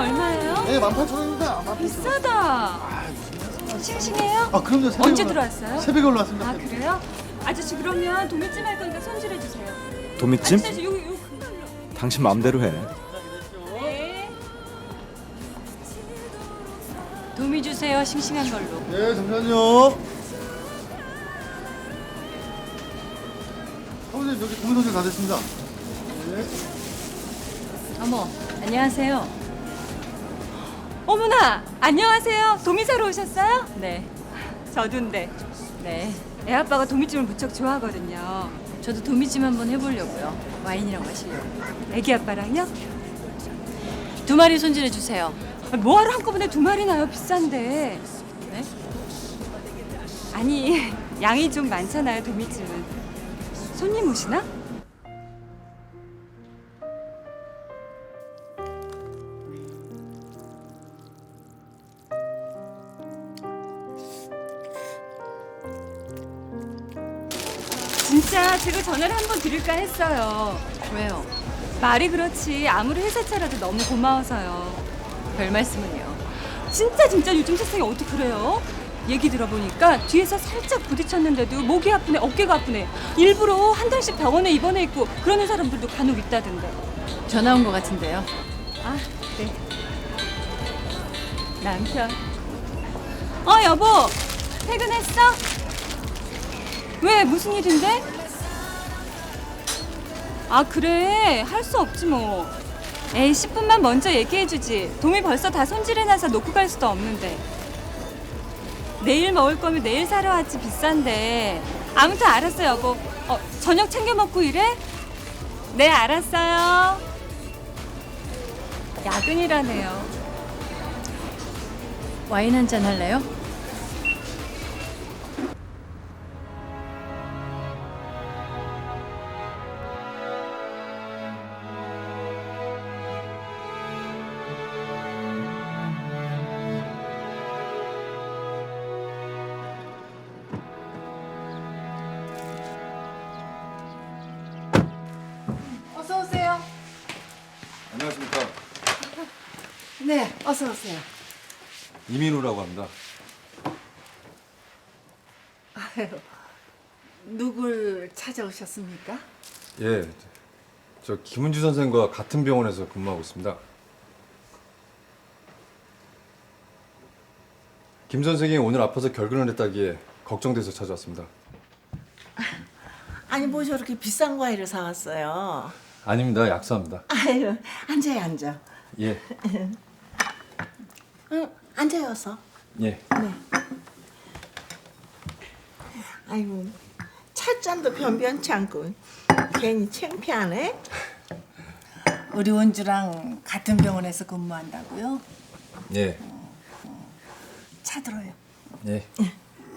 얼마예요? 네, 18,000원입니다. 18,000원. 비싸다. 싱싱해요? 아, 그럼요. 새벽에 언제 올라- 들어왔어요? 새벽에 올라왔습니다. 아 그래요? 아저씨 그러면 도미찜 할 거니까 손질해 주세요. 도미찜? 아저씨 요요 요 큰 걸로. 당신 마음대로 해. 네. 도미 주세요. 싱싱한 걸로. 네, 잠시만요. 사모님 여기 공인선생 다 됐습니다. 네. 어머, 안녕하세요. 어머나, 안녕하세요. 도미 사러 오셨어요? 네. 저도인데. 네. 애 아빠가 도미찜을 무척 좋아하거든요. 저도 도미찜 한번 해보려고요. 와인이랑 마시려고. 애기 아빠랑요? 두 마리 손질해 주세요. 아, 뭐하러 한꺼번에 두 마리 나요? 비싼데. 네? 아니, 양이 좀 많잖아요, 도미찜은. 손님 오시나? 전화를 한 번 드릴까 했어요. 왜요? 말이 그렇지 아무리 회사차라도 너무 고마워서요. 별 말씀은요. 진짜 진짜 요즘 세상이 어떻게 그래요? 얘기 들어보니까 뒤에서 살짝 부딪혔는데도 목이 아프네 어깨가 아프네 일부러 한 달씩 병원에 입원해 있고 그러는 사람들도 간혹 있다던데 전화 온 것 같은데요 아네 남편 어 여보 퇴근했어? 왜 무슨 일인데? 아 그래. 할 수 없지 뭐. 에이 10분만 먼저 얘기해주지. 도미 벌써 다 손질해놔서 놓고 갈 수도 없는데. 내일 먹을 거면 내일 사러 왔지 비싼데. 아무튼 알았어 여보. 어, 저녁 챙겨 먹고 이래? 네 알았어요. 야근이라네요. 와인 한 잔 할래요? 네, 어서 오세요. 이민우라고 합니다. 아유, 누굴 찾아오셨습니까? 예, 저 김은주 선생과 같은 병원에서 근무하고 있습니다. 김 선생이 오늘 아파서 결근을 했다기에 걱정돼서 찾아왔습니다. 아니 뭐 저렇게 비싼 과일을 사왔어요. 아닙니다, 약사입니다. 아유 앉아요 앉아. 예, 응 앉아요 어서. 예. 아이고 찻잔도 변변치 않고 괜히 창피하네. 우리 원주랑 같은 병원에서 근무한다고요? 예, 차 들어요. 예.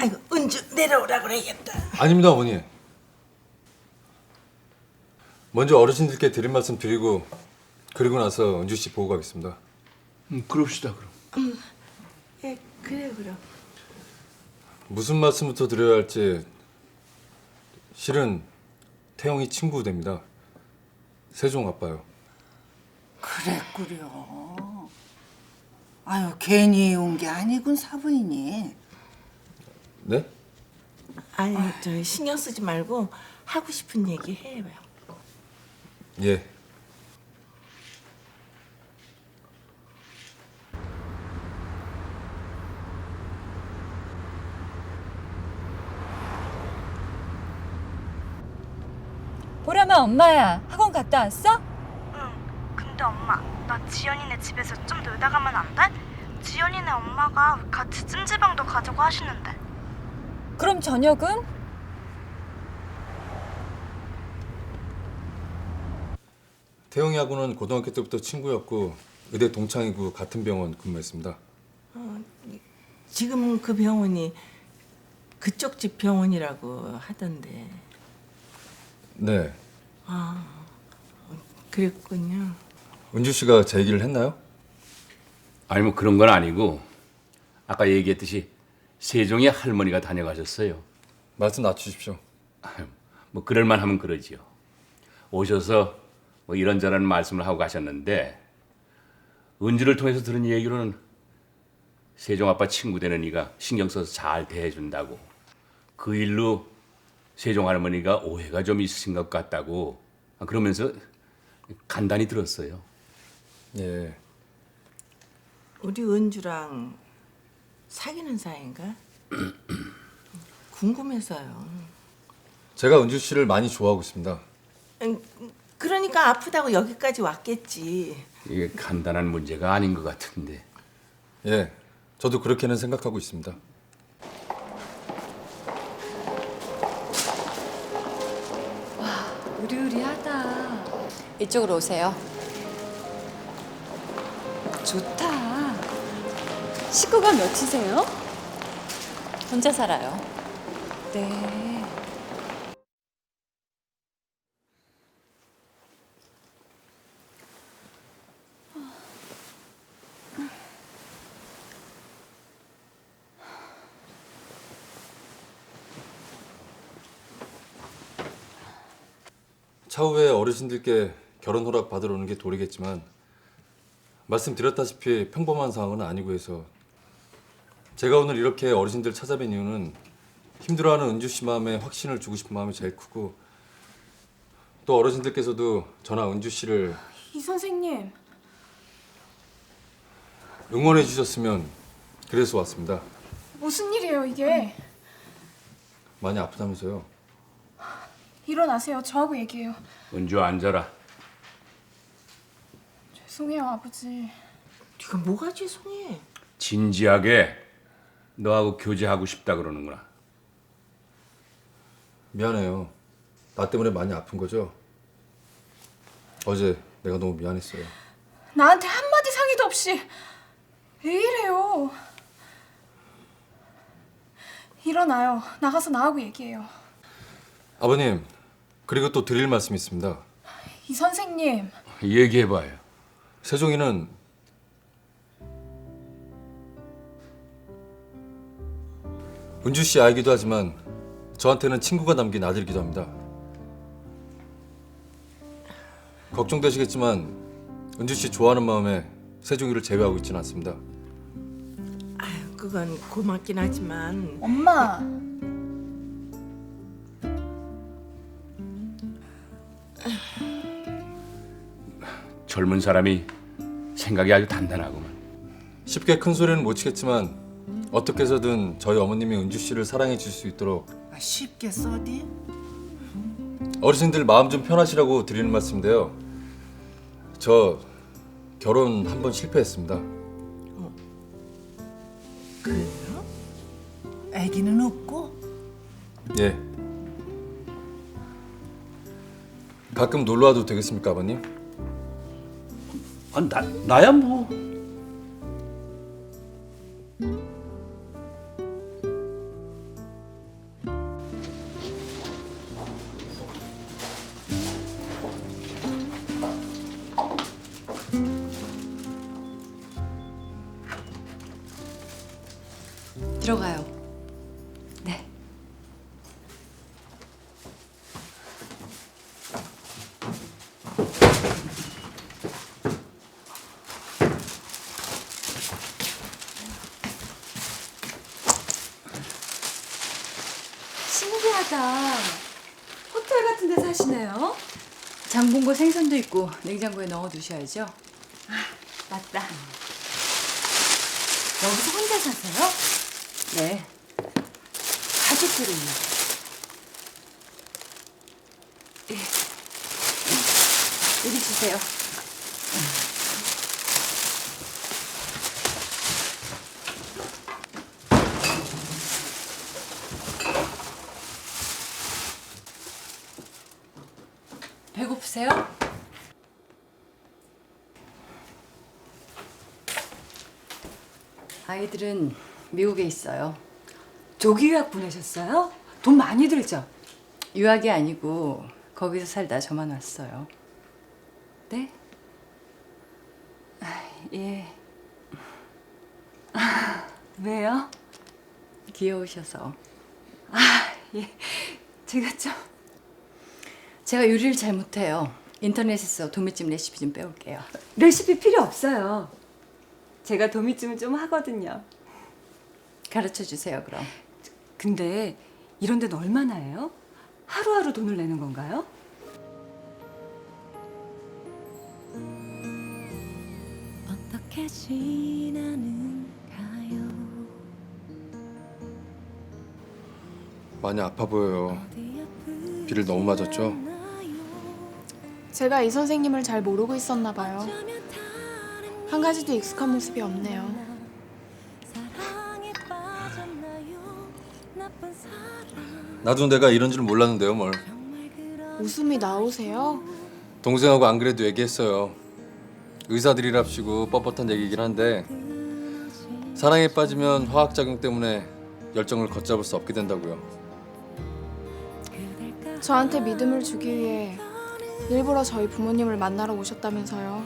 아이고 은주 내려오라 그래야겠다. 아닙니다, 어머니. 먼저 어르신들께 드릴 말씀 드리고 그리고 나서 은주 씨 보고 가겠습니다. 음, 그럽시다 그럼. 예 그래 그럼. 무슨 말씀부터 드려야 할지 실은 태영이 친구 됩니다. 세종 아빠요. 그랬구려. 아유, 괜히 온 게 아니군 사부인이. 네? 아니 저 신경 쓰지 말고 하고 싶은 얘기 해요. 예. 보람아 엄마야 학원 갔다 왔어? 응. 근데 엄마, 나 지연이네 집에서 좀 놀다 가면 안 돼? 지연이네 엄마가 같이 찜질방도 가자고 하시는데. 그럼 저녁은? 태영이하고는 고등학교 때부터 친구였고 의대 동창이고 같은 병원 근무했습니다. 지금 그 병원이 그쪽 집 병원이라고 하던데. 네. 그랬군요. 은주 씨가 제 얘기를 했나요? 아니 뭐 그런 건 아니고 아까 얘기했듯이 세종의 할머니가 다녀가셨어요. 말씀 낮추십시오. 아유, 뭐 그럴만 하면 그러지요. 오셔서 뭐 이런저런 말씀을 하고 가셨는데 은주를 통해서 들은 얘기로는 세종 아빠 친구 되는 이가 신경 써서 잘 대해준다고. 그 일로 세종 할머니가 오해가 좀 있으신 것 같다고. 아, 그러면서 간단히 들었어요. 예. 우리 은주랑 사귀는 사이인가? 궁금해서요. 제가 은주 씨를 많이 좋아하고 있습니다. 음, 그러니까 아프다고 여기까지 왔겠지. 이게 간단한 문제가 아닌 것 같은데. 예. 저도 그렇게는 생각하고 있습니다. 으리으리하다. 이쪽으로 오세요. 좋다. 식구가 몇이세요? 혼자 살아요. 네. 차후에 어르신들께 결혼 허락 받으러 오는 게 도리겠지만 말씀드렸다시피 평범한 상황은 아니고 해서 제가 오늘 이렇게 어르신들 찾아뵌 이유는 힘들어하는 은주 씨 마음에 확신을 주고 싶은 마음이 제일 크고 또 어르신들께서도 저나 은주 씨를 이 선생님 응원해 주셨으면 그래서 왔습니다. 무슨 일이에요 이게? 많이 아프다면서요. 일어나세요. 저하고 얘기해요. 은주 앉아라. 죄송해요 아버지. 네가 뭐가 죄송해? 진지하게 너하고 교제하고 싶다 그러는구나. 미안해요. 나 때문에 많이 아픈 거죠? 어제 내가 너무 미안했어요. 나한테 한마디 상의도 없이 왜 이래요? 일어나요. 나가서 나하고 얘기해요. 아버님, 그리고 또 드릴 말씀이 있습니다. 이 선생님 얘기해봐요. 세종이는 은주 씨 아이기도 하지만 저한테는 친구가 남긴 아들이기도 합니다. 걱정되시겠지만 은주 씨 좋아하는 마음에 세종이를 제외하고 있지는 않습니다. 아유, 그건 고맙긴 하지만 엄마 젊은 사람이 생각이 아주 단단하구만. 쉽게 큰 소리는 못 치겠지만 어떻게 해서든 저희 어머님이 은주 씨를 사랑해 줄수 있도록 아, 쉽게 써디? 어르신들 마음 좀 편하시라고 드리는 말씀인데요. 저 결혼 한 번 실패했습니다. 그래요? 아기는 없고? 예. 가끔 놀러 와도 되겠습니까, 아버님? 아, 나, 나야 뭐. 장본고 생선도 있고 냉장고에 넣어 두셔야죠. 아, 맞다. 여기서 혼자 사세요? 네. 가족들은요? 예. 여기 주세요. 배고프세요? 아이들은 미국에 있어요. 조기 유학 보내셨어요? 돈 많이 들죠? 유학이 아니고 거기서 살다 저만 왔어요. 네? 아, 예. 아, 왜요? 귀여우셔서. 아, 예. 제가 좀 제가 요리를 잘 못해요. 인터넷에서 도미집 레시피 좀 빼올게요. 레시피 필요 없어요. 제가 도미찜을 좀 하거든요. 가르쳐 주세요 그럼. 근데 이런 데는 얼마나 해요? 하루하루 돈을 내는 건가요? 어떻게 지나는가요? 많이 아파 보여요. 비를 너무 맞았죠? 제가 이 선생님을 잘 모르고 있었나 봐요. 한 가지도 익숙한 모습이 없네요. 나도 내가 이런 줄 몰랐는데요, 뭘. 웃음이 나오세요? 동생하고 안 그래도 얘기했어요. 의사들이랍시고 뻣뻣한 얘기긴 한데 사랑에 빠지면 화학 작용 때문에 열정을 걷잡을 수 없게 된다고요. 저한테 믿음을 주기 위해 일부러 저희 부모님을 만나러 오셨다면서요.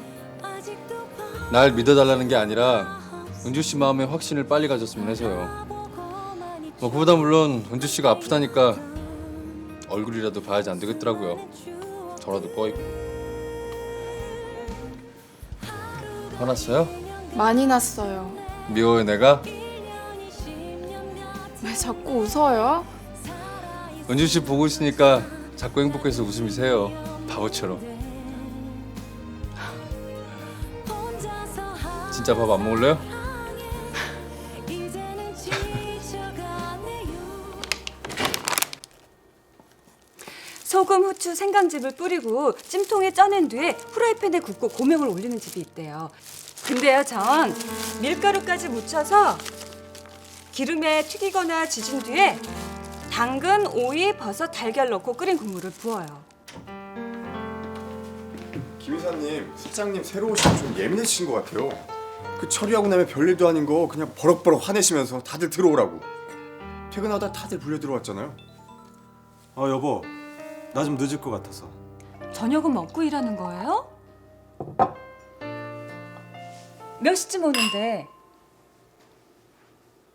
날 믿어달라는 게 아니라 은주 씨 마음에 확신을 빨리 가졌으면 해서요. 뭐 그보다 물론 은주 씨가 아프다니까 얼굴이라도 봐야지 안 되겠더라고요. 저라도 꺼있고. 화났어요? 많이 났어요. 미워요 내가? 왜 자꾸 웃어요? 은주 씨 보고 있으니까 자꾸 행복해서 웃음이 새요. 바보처럼. 진짜 밥 안 먹을래요? 소금, 후추, 생강즙을 뿌리고 찜통에 쪄낸 뒤에 후라이팬에 굽고 고명을 올리는 집이 있대요. 근데요, 전 밀가루까지 묻혀서 기름에 튀기거나 지진 뒤에 당근, 오이, 버섯, 달걀 넣고 끓인 국물을 부어요. 김 이사님, 실장님 새로 오시면 좀 예민해지신 것 같아요. 그 처리하고 나면 별일도 아닌 거 그냥 버럭버럭 화내시면서 다들 들어오라고. 퇴근하다 다들 불려 들어왔잖아요. 아 여보, 나 좀 늦을 것 같아서. 저녁은 먹고 일하는 거예요? 몇 시쯤 오는데?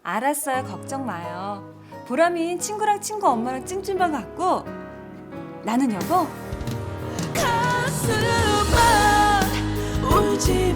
알았어요. 걱정 마요. 보람이는 친구랑 친구 엄마랑 찜찜방 갔고 나는 여보 가슴아 울지마